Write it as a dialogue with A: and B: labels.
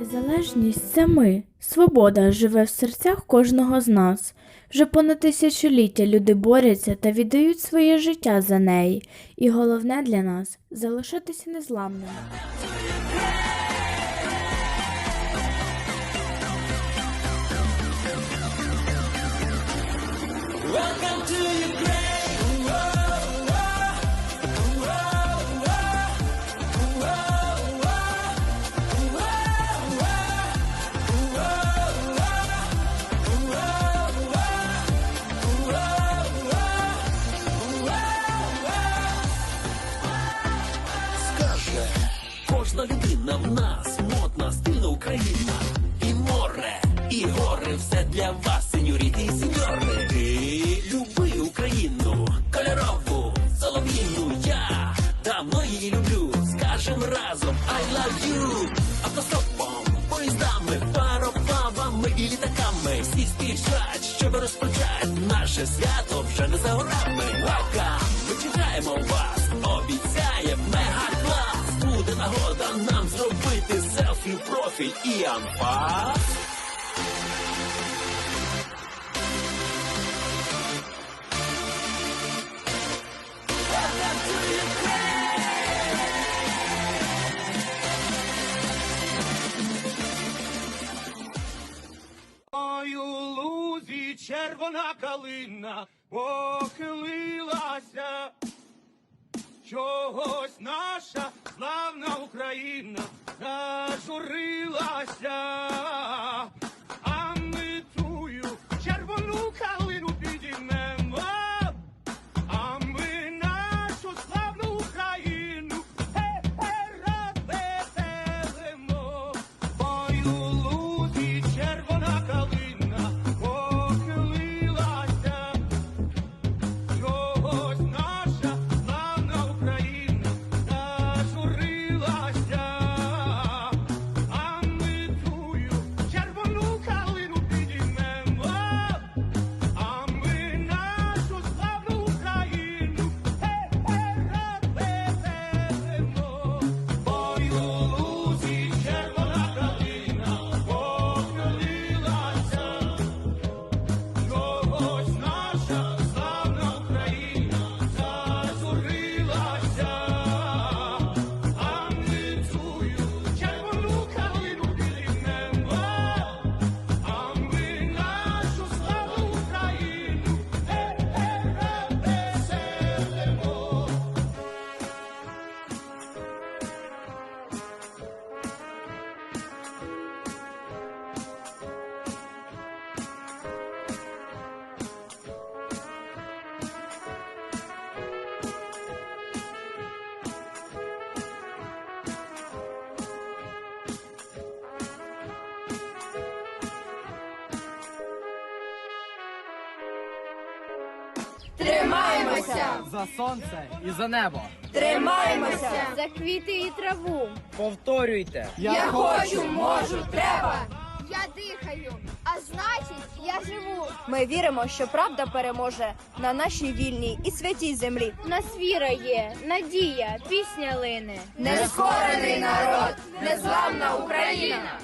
A: Незалежність це ми. Свобода живе в серцях кожного з нас. Вже понад тисячоліття люди борються та віддають своє життя за неї. І головне для нас залишатися незламними.
B: Кожна людина в нас модна, стильна Україна. І море, і гори, все для вас, сеньоріти і сеньори. Ти люби Україну, кольорову, солов'їну. Я давно її люблю. Скажем разом I love you. Автостопом, поїздами, пароплавами і літаками. Всі спішать, щоб розпочати наше свято вже не за горами. Welcome, ми чекаємо вас, обіцяє мега селфі, профіль і анфас.
C: Ой, у лузі червона калина похилилася. Чогось наша славна Україна зажурилася.
D: Тримаємося!
E: за сонце і за небо.
D: Тримаємося!
F: за квіти і траву.
E: Повторюйте.
D: Я хочу, можу, треба!
F: Я дихаю, а значить, я живу.
D: Ми віримо, що правда переможе на нашій вільній і святій землі.
F: Нас віра є, надія, пісня лине.
D: Нескорений народ, незламна Україна!